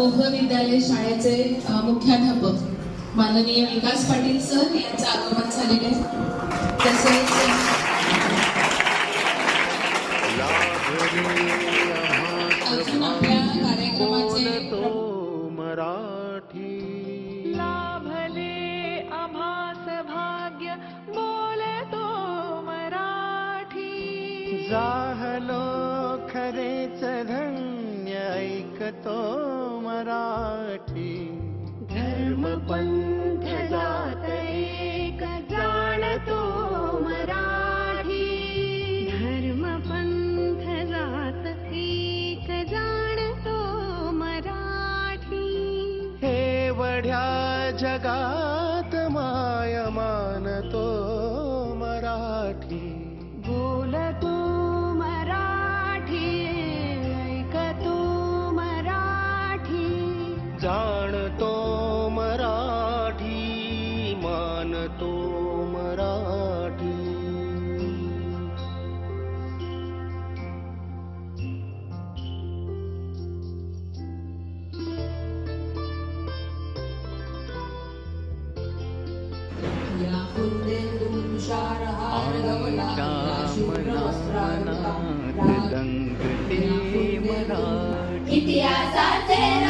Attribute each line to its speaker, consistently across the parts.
Speaker 1: मोह विद्यालय शाळेचे मुख्याध्यापक माननीय विकास पाटील सर यांचं आगमन झालेले आहे. तसेच अजून आपल्या कार्यक्रमाचे
Speaker 2: मराठी.
Speaker 3: लाभले आभास भाग्य बोलतो मराठी.
Speaker 2: जाहलो खरेच धन्य मराठी।
Speaker 3: धर्म पंथ जात एक जाणतो मराठी। धर्म पंथ जात एक जाणतो मराठी।
Speaker 2: हे वढ्या जगात माय जाणतो मराठी मानतो मराठी.
Speaker 4: या गवला
Speaker 2: दंगते मराठी.
Speaker 5: इतिहासाचे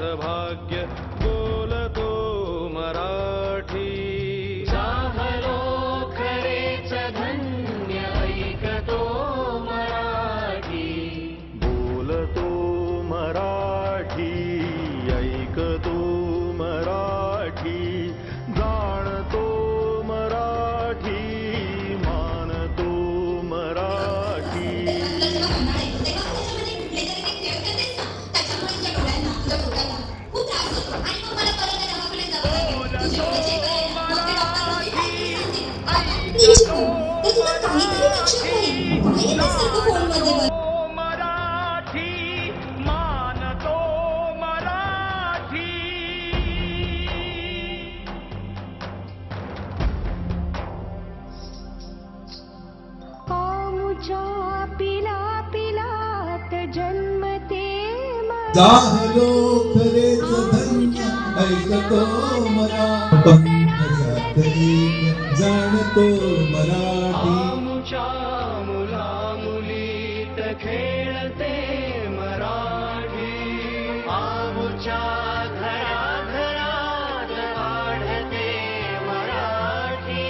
Speaker 5: सौभाग्य गो
Speaker 2: मराठी मानतो मराठी।
Speaker 3: आमुच्या पिला पिलात जन्मते
Speaker 6: जाहलो खरेच धन्य ऐकतो मरा पंकजात जाणतो मराठी?
Speaker 2: आमुच्या मुला मुलीत खेळते मराठी. आमुच्या घरा घरात आढते मराठी